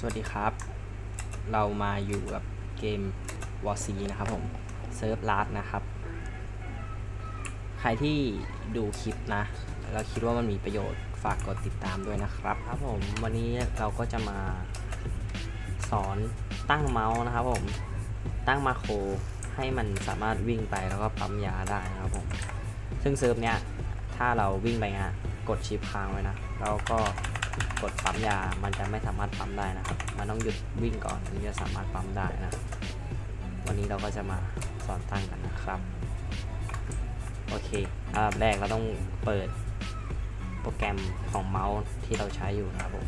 สวัสดีครับ เรามาอยู่กับเกม w a r c นะครับผมเซิร์ฟลาดนะครับ ใครที่ดูคลิปนะแล้วคิดว่ามันมีประโยชน์ฝากกดติดตามด้วยนะครับครับผมวันนี้เราก็จะมาสอนตั้งเมาส์นะครับผมตั้งมาโครให้มันสามารถวิ่งไปแล้วก็ปั๊มยาได้นะครับผมซึ่งเซิร์ฟเนี้ยถ้าเราวิ่งไปงะกดชิปค้างไว้นะแล้วก็ กดปั๊มยา มันจะไม่สามารถปั๊มได้นะครับ มันต้องหยุดวิ่งก่อนถึงจะสามารถปั๊มได้นะ วันนี้เราก็จะมาสอนตั้งกันนะครับ โอเคอันดับแรกเราต้องเปิดโปรแกรมของเมาส์ที่เราใช้อยู่นะครับผม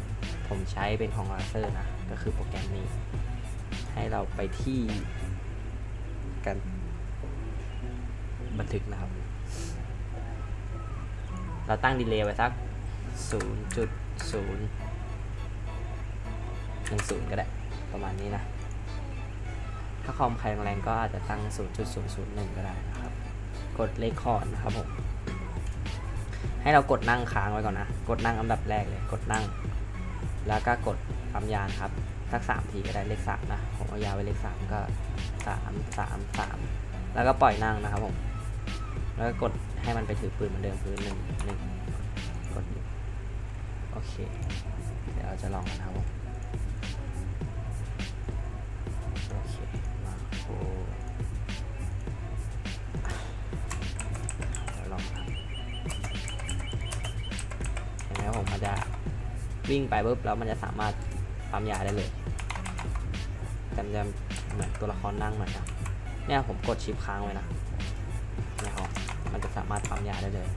ผมใช้เป็นของ Razer นะ ก็คือโปรแกรมนี้ ให้เราไปที่กันบันทึกนะครับ เราตั้งดีเลย์ไว้สัก 0.0 10ก็ได้ ประมาณนี้นะ ถ้าคอมใครแรงก็อาจจะตั้ง 0.001 ก็ได้นะครับ กดเลคคอร์ดนะครับผม ให้เรากดนั่งค้างไว้ก่อนนะ กดนั่งอันดับแรกเลย กดนั่ง แล้วก็กดปั๊มยานครับสักสามทีก็ได้เลขสามนะผมเอายาวไว้เลขสามก็สามสามสามแล้วก็ปล่อยนั่งนะครับผม แล้วก็กดให้มันไปถือปืนเหมือนเดิมคือหนึ่งหนึ่งกดหนึ่ง โอเค เดี๋ยวเราจะลองกันะครับผมโอเค มาโอ้เดี๋ยวลองครับเห็นไหมครับผมมันจะวิ่งไปปุ๊บแล้วมันจะสามารถปั๊มยาได้เลยแต่มันจะเหมือนตัวละครนั่งเหมือนกันเนี่ยผมกดชิปค้างไว้นะนี่ยครับมันจะสามารถปั๊มยาได้เลย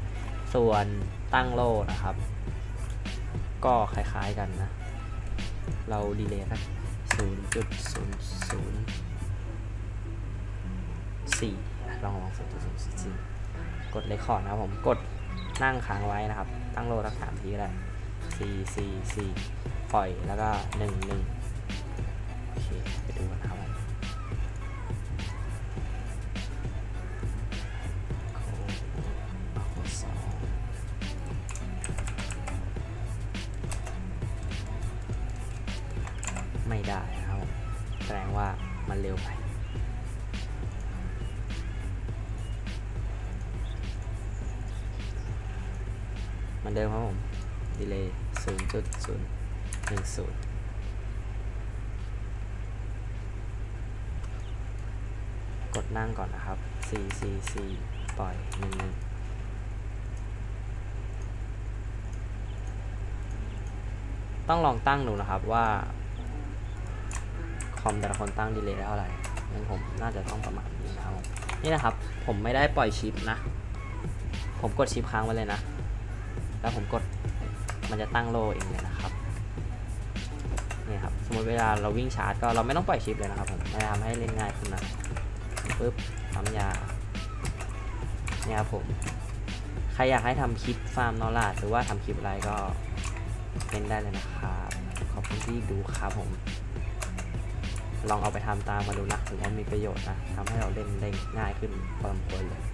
ส่วนตั้งโล่นะครับ ก็คล้ายๆกันนะ เราดีเลย์สัก0.004ลองลอง0.004กดเลคคอร์ดนะครับผมกดนั่งค้างไว้นะครับ ตั้งโลสักสามทีก็ได้4 4 4ปล่อยแล้วก็1 1 ไม่ได้นะครับผมแสดงว่ามันเร็วไปมือนเดิมครับผม ดีเลย์0.010กดนั่งก่อนนะครับ4 4 4ปล่อย1 1ต้องลองตั้งดูนะครับว่า คอมแต่ละคนตั้งดีเลย์ได้เท่าไหร่งั้นผมน่าจะต้องประมาณนี้นะครับผมนี่นะครับ ผมไม่ได้ปล่อยชิปนะ ผมกดชิปค้างไว้เลยนะ แล้วผมกดมันจะตั้งโลเองเลยนะครับนี่ครับสมมติเวลาเราวิ่งชาร์จก็เราไม่ต้องปล่อยชิปเลยนะครับผมมันจะทำให้เล่นง่ายขึ้นนะปึ๊บปั๊มยาเนี่ยครับผมใครอยากให้ทำคลิปฟาร์มนอร่าหรือว่าทำคลิปอะไรก็เป็นได้เลยนะครับ ขอบคุณที่ดูครับผม ลองเอาไปทำตามมาดูนะถึงว่ามีประโยชน์นะทำให้เราเล่นได้ง่ายขึ้นพอสมควรเลย